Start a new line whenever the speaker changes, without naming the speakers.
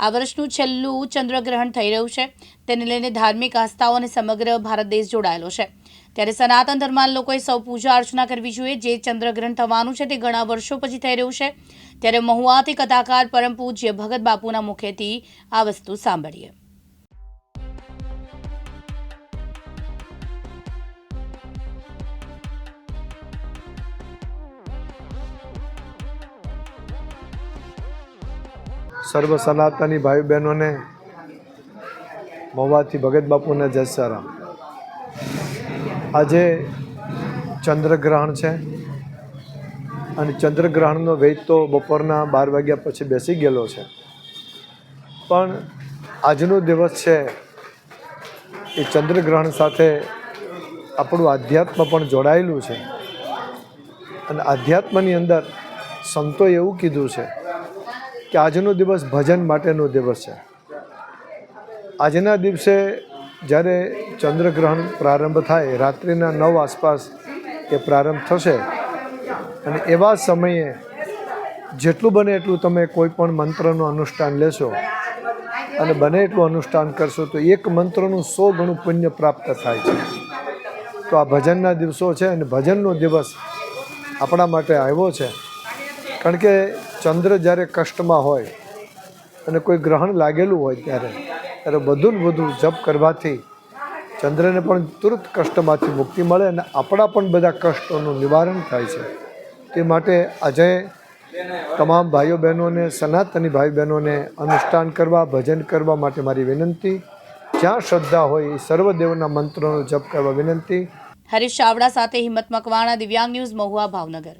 આ વર્ષનું છેલ્લું ચંદ્રગ્રહણ થઈ રહ્યું છે. તેને લઈને ધાર્મિક આસ્થાઓ અને સમગ્ર ભારત દેશ જોડાયેલો છે. ત્યારે સનાતન ધર્મના લોકોએ સૌ પૂજા અર્ચના કરવી જોઈએ. જે ચંદ્રગ્રહણ થવાનું છે તે ઘણા વર્ષો પછી થઈ રહ્યું છે. ત્યારે મહુઆથી કથાકાર પરમ પૂજ્ય ભગત બાપુના મુખેથી આ વસ્તુ સાંભળીએ.
સર્વ સનાતની ભાઈ બહેનોને મોવાથી ભગત બાપુને જય સારામ આજે ચંદ્રગ્રહણ છે અને ચંદ્રગ્રહણનો વેદ તો બપોરના બાર વાગ્યા પછી બેસી ગયેલો છે. પણ આજનો દિવસ છે એ ચંદ્રગ્રહણ સાથે આપણું આધ્યાત્મ પણ જોડાયેલું છે. અને આધ્યાત્મની અંદર સંતોએ એવું કીધું છે કે આજનો દિવસ ભજન માટેનો દિવસ છે. આજના દિવસે જ્યારે ચંદ્રગ્રહણ પ્રારંભ થાય, રાત્રિના નવ આસપાસ એ પ્રારંભ થશે. અને એવા સમયે જેટલું બને એટલું તમે કોઈ પણ મંત્રનું અનુષ્ઠાન લેશો. અને બને એટલું અનુષ્ઠાન કરશો તો એક મંત્રનું સો ગણું પુણ્ય પ્રાપ્ત થાય છે. તો આ ભજનના દિવસો છે અને ભજનનો દિવસ આપણા માટે આવ્યો છે. કારણ કે ચંદ્ર જ્યારે કષ્ટમાં હોય અને કોઈ ગ્રહણ લાગેલું હોય ત્યારે ત્યારે વધુ ને વધુ જપ કરવાથી ચંદ્રને પણ તુરંત કષ્ટમાંથી મુક્તિ મળે અને આપણા પણ બધા કષ્ટોનું નિવારણ થાય છે. તે માટે આજે તમામ ભાઈઓ બહેનોને, સનાતની ભાઈ બહેનોને અનુષ્ઠાન કરવા, ભજન કરવા માટે મારી વિનંતી. જ્યાં શ્રદ્ધા હોય એ સર્વદેવના મંત્રોનો જપ કરવા વિનંતી.
હરીશ ચાવડા સાથે હિંમત મકવાણા, દિવ્યાંગ ન્યૂઝ, મહુવા ભાવનગર.